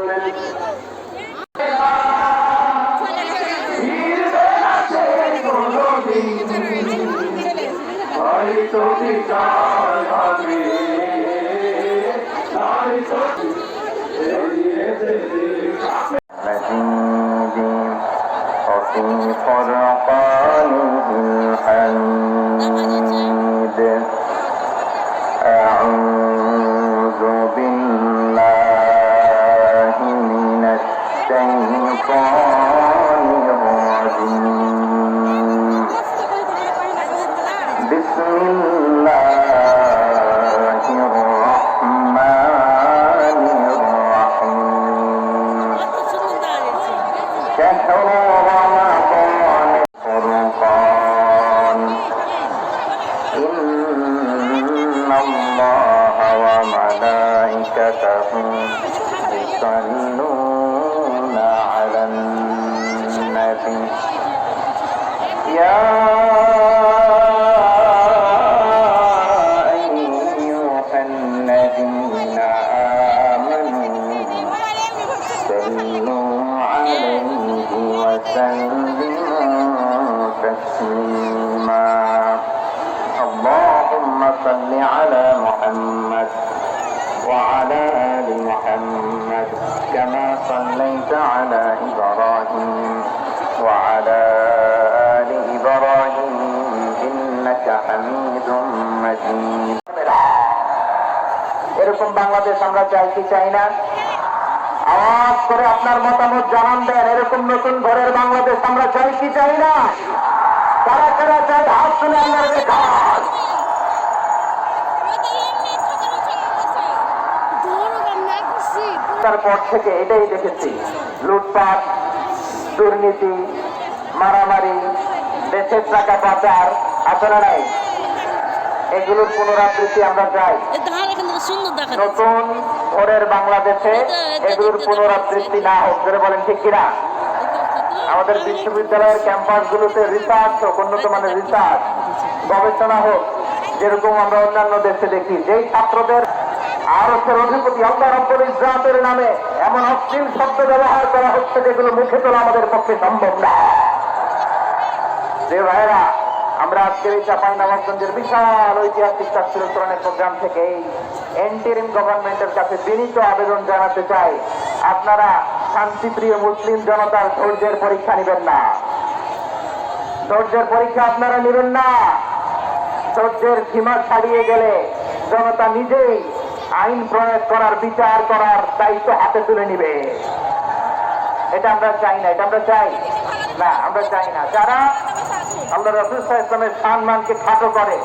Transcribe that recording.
বললেন হয়তো বিচার হবে হয়তো مجيد وفي فرقانه الحميد أعوذ وملائكته يصلون على النبي يا أيها الذين آمنوا صلوا عليه وسلموا تسليما. اللهم صل على محمد وعلى صليت على إبراهيم وعلى آل إبراهيم إنك حميد مجيد এরকম বাংলাদেশ আমরা চাই কি চাই না আওয়াজ করে আপনার মতামত জানান দেন এরকম নতুন ঘরের বাংলাদেশ আমরা চাই কি চাই না কারা কারা চাই হাত তুলে আল্লাহর কাজ তারপর থেকে এটাই দেখেছি। লুটপাট দুর্নীতি মারামারি দেশের টাকা পাচার আসলে নাই। এগুলোর পুনরাবৃত্তি আমরা চাই। নতুন ভোরের বাংলাদেশে এগুলোর পুনরাবৃত্তি না হোক ধরে বলেন ঠিক কিনা? আমাদের বিশ্ববিদ্যালয়ের ক্যাম্পাস গুলোতে রিসার্চ হোক উন্নত মানের রিসার্চ গবেষণা হোক যেরকম আমরা অন্যান্য দেশে দেখি যেই ছাত্রদের আরসের অধিপতি আল্লাহ রব্বুল ইসলামের নামে এমন অশ্লীল শব্দ ব্যবহার করা হচ্ছে যেগুলো মুখে তোলা আমাদের পক্ষে সম্ভব না। যে ভাইরা আমরা আজকের এই চাপাই নবাবগঞ্জের বিশাল ঐতিহাসিক ছাত্রীকরণের প্রোগ্রাম থেকে এই এন্টিরিম গভর্নমেন্টের কাছে বিনীত আবেদন জানাতে চাই। আপনারা শান্তিপ্রিয় মুসলিম জনতার ধৈর্যের পরীক্ষা নেবেন না। ধৈর্যের পরীক্ষা আপনারা নেবেন না। ধৈর্যের সীমা ছাড়িয়ে গেলে জনতা নিজেই আইন প্রয়োগ করার, বিচার করার দায়িত্ব হাতে তুলে নিবে। এটা আমরা চাই না, এটা আমরা চাই না, আমরা চাই না। যারা আমরা রসুল ইসলামের সম্মানকে খাটো করে